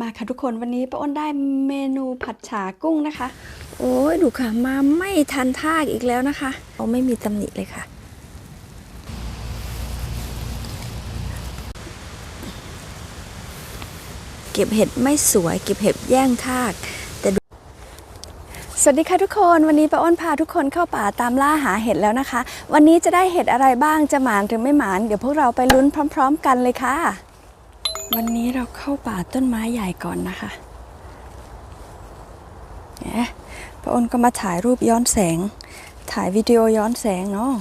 มาค่ะทุกคนวันนี้ป้าอ้นได้เมนูผัดฉากุ้งนะคะ โอ้ยดูค่ะมาไม่ทันท่าอีกแล้วนะคะเอาไม่มีตำหนิเลยค่ะ เก็บเห็ดไม่สวย เก็บเห็ดแย่งทากแต่ดูสวัสดีค่ะทุกคนวันนี้ป้าอ้นพาทุกคนเข้าป่าตามล่าหาเห็ดแล้วนะคะ วันนี้จะได้เห็ดอะไรบ้างจะหมานหรือไม่หมานเดี๋ยวพวกเราไปลุ้นพร้อม ๆ กันเลยค่ะ วันนี้เราเข้าป่าต้นไม้ใหญ่ก่อนนะคะเอ๊ะป้าอ้นก็มาถ่ายรูปย้อนแสง ถ่ายวิดีโอย้อนแสงเนาะ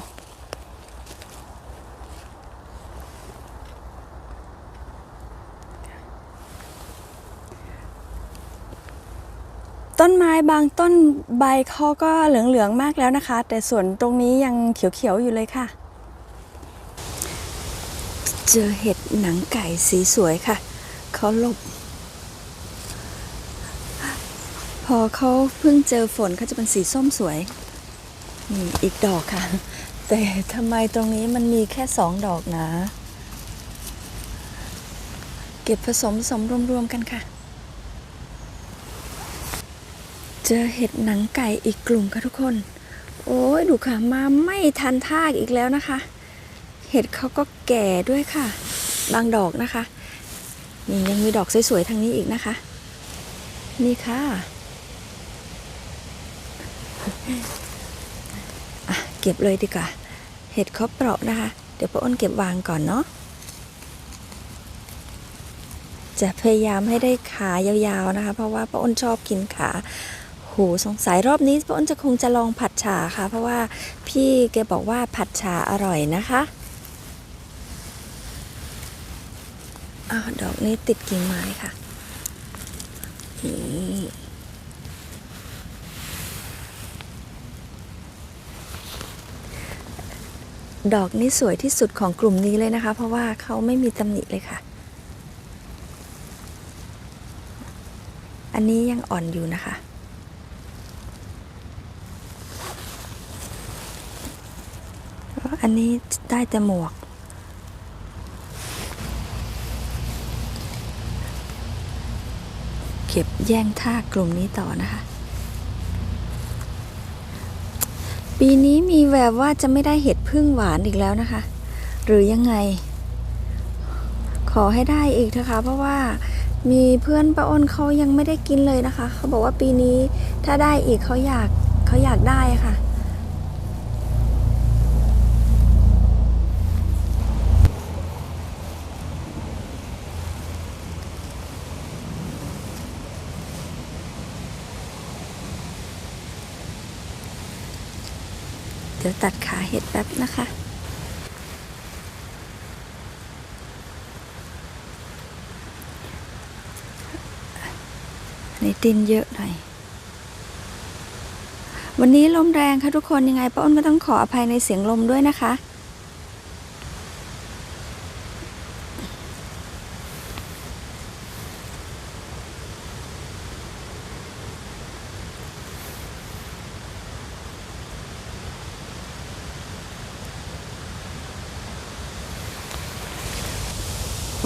ต้นไม้บางต้นใบเขาก็เหลืองๆมากแล้วนะคะ แต่ส่วนตรงนี้ยังเขียวๆอยู่เลยค่ะ เจอเห็ดหนังไก่สีสวยค่ะ เขาหลบ พอเขาเพิ่งเจอฝนเขาจะเป็นสีส้มสวย นี่อีกดอกค่ะ แต่ทำไมตรงนี้มันมีแค่สองดอกนะ เก็บผสมผสมรวม ๆ กันค่ะ เจอเห็ดหนังไก่อีกกลุ่มค่ะทุกคน โอ้ยดูค่ะ มาไม่ทันท่าอีกแล้วนะคะ เห็ดเขาก็ แก่ด้วยค่ะ บางดอกนะคะ นี่ยังมีดอกสวยๆทางนี้อีกนะคะ นี่ค่ะอะเก็บเลยดีกว่า เห็ดเขาเปราะนะคะ เดี๋ยวป้าอ้นเก็บวางก่อนเนาะจะพยายามให้ได้ขายาวๆนะคะ เพราะว่าป้าอ้นชอบกินขาโหสงสัยรอบนี้ป้าอ้นจะคงจะลองผัดฉาค่ะ เพราะว่าพี่แกบอกว่าผัดฉาอร่อยนะคะ อ้าวดอกนี้ติดกิ่งไม้ค่ะนี่ดอกนี้สวยที่สุดของกลุ่มนี้เลยนะคะ เพราะว่าเขาไม่มีตำหนิเลยค่ะ อันนี้ยังอ่อนอยู่นะคะ อันนี้ได้แต่หมวก ก็บแย่งท่ากลุ่มนี้ต่อนะคะ ปีนี้มีแววว่าจะไม่ได้เห็ดพึ่งหวานอีกแล้วนะคะ หรือยังไง ขอให้ได้อีกเถอะคะ เพราะว่ามีเพื่อนป้าอ้นเขายังไม่ได้กินเลยนะคะ เขาบอกว่าปีนี้ถ้าได้อีกเขาอยากเขาอยากได้ค่ะ ดี๋ยวตัดขาเห็ดแป๊บนะคะในตินเยอะหน่อย วันนี้ลมแรงค่ะทุกคนยังไงป้าอ้นก็ต้องขออภัยในเสียงลมด้วยนะคะ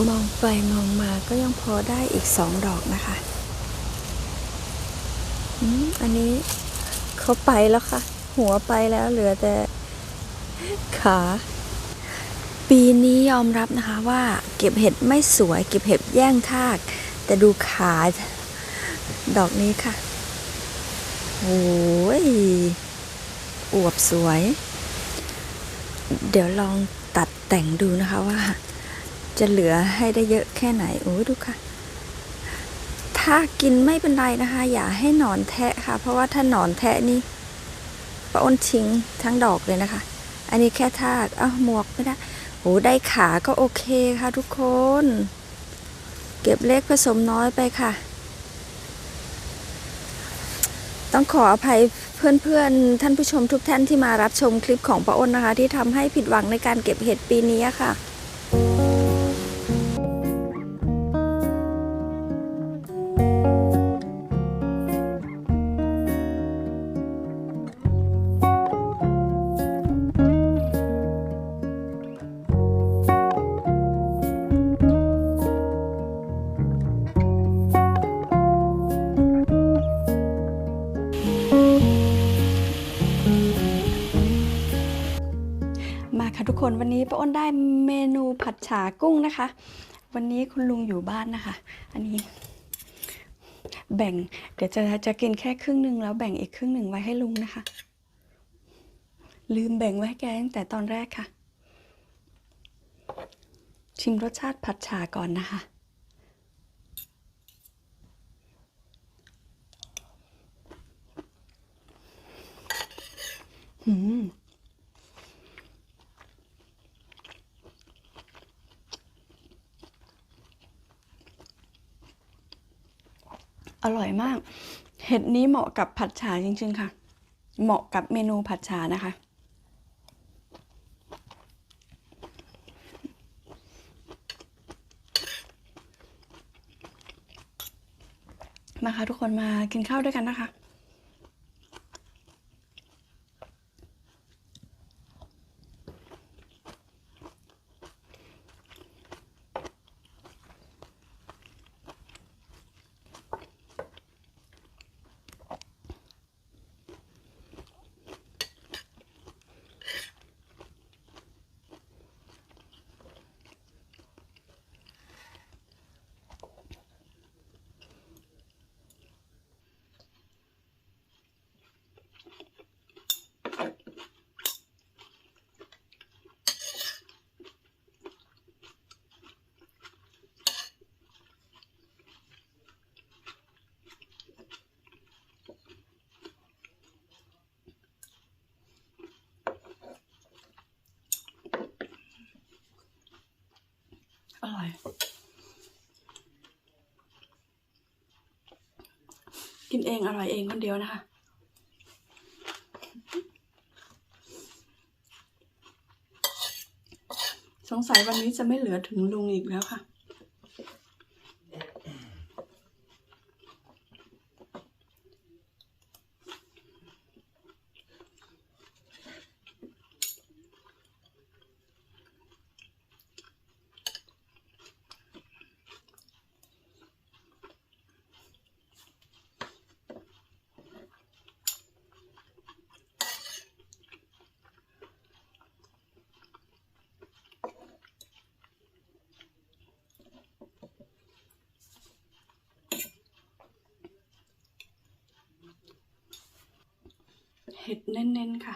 มองไปมองมาก็ยังพอได้อีกสองดอกนะคะอันนี้เขาไปแล้วค่ะ หัวไปแล้วเหลือแต่ขา ปีนี้ยอมรับนะคะว่า เก็บเห็ดไม่สวย เก็บเห็ดแย่งทาก แต่ดูขาดอกนี้ค่ะโอ้ยอวบสวย เดี๋ยวลองตัดแต่งดูนะคะว่า จะเหลือให้ได้เยอะแค่ไหน โอ้ดูค่ะ ถ้ากินไม่เป็นไรนะคะ อย่าให้หนอนแทะค่ะ เพราะว่าถ้าหนอนแทะนี่ป้าอ้นทิ้งทั้งดอกเลยนะคะ อันนี้แค่ทากเอ้าหมวกไม่ได้โอ้ได้ขาก็โอเคค่ะ ทุกคน เก็บเล็กผสมน้อยไปค่ะ ต้องขออภัยเพื่อนๆ ท่านผู้ชมทุกท่านที่มารับชมคลิปของป้าอ้นนะคะ ที่ทำให้ผิดหวังในการเก็บเห็ดปีนี้ค่ะ ป้าอ้นได้เมนูผัดฉากุ้งนะคะ วันนี้คุณลุงอยู่บ้านนะคะ อันนี้ แบ่ง เดี๋ยวจะจะกินแค่ครึ่งหนึ่งแล้วแบ่งอีกครึ่งหนึ่งไว้ให้ลุงนะคะ ลืมแบ่งไว้ให้แกตั้งแต่ตอนแรกค่ะ ชิมรสชาติผัดฉาก่อนนะคะหืม ร่อยมาก เห็ดนี้เหมาะกับผัดฉาจริง ๆ ค่ะ เหมาะกับเมนูผัดฉานะคะ มาค่ะทุกคนมากินข้าวด้วยกันนะคะ อร่อย กินเองอร่อยเองคนเดียวนะคะสงสัยวันนี้จะไม่เหลือถึงลุงอีกแล้วค่ะ เห็ดเน้นๆค่ะ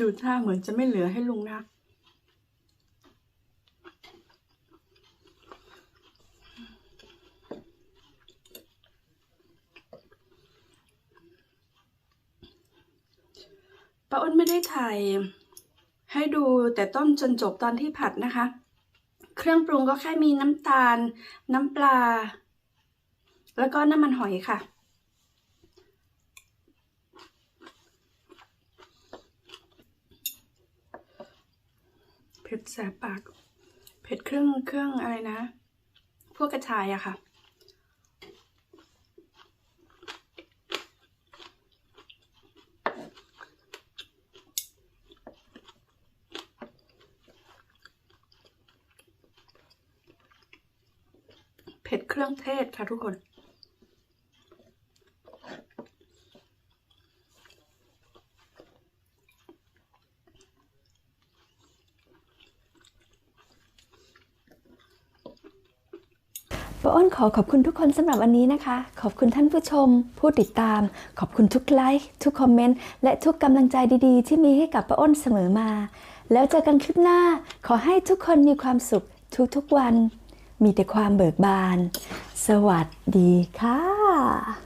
ดูท่าเหมือนจะไม่เหลือให้ลุงนะ ป้าอ้นไม่ได้ถ่ายให้ดูแต่ต้นจนจบตอนที่ผัดนะคะ เครื่องปรุงก็แค่มีน้ำตาล น้ำปลา แล้วก็น้ำมันหอยค่ะ เผ็ดแสบปาก เผ็ดเครื่องเครื่องอะไรนะ พวกกระชายอะค่ะ เผ็ด เครื่องเทศค่ะทุกคน ป้าอ้นขอขอบคุณทุกคนสำหรับวันนี้นะคะ ขอบคุณท่านผู้ชม ผู้ติดตาม ขอบคุณทุกไลค์ทุกคอมเมนต์และทุกกำลังใจดีๆ ที่มีให้กับป้าอ้นเสมอมา แล้วเจอกันคลิปหน้า ขอให้ทุกคนมีความสุขทุกๆวัน มีแต่ความเบิกบาน สวัสดีค่ะ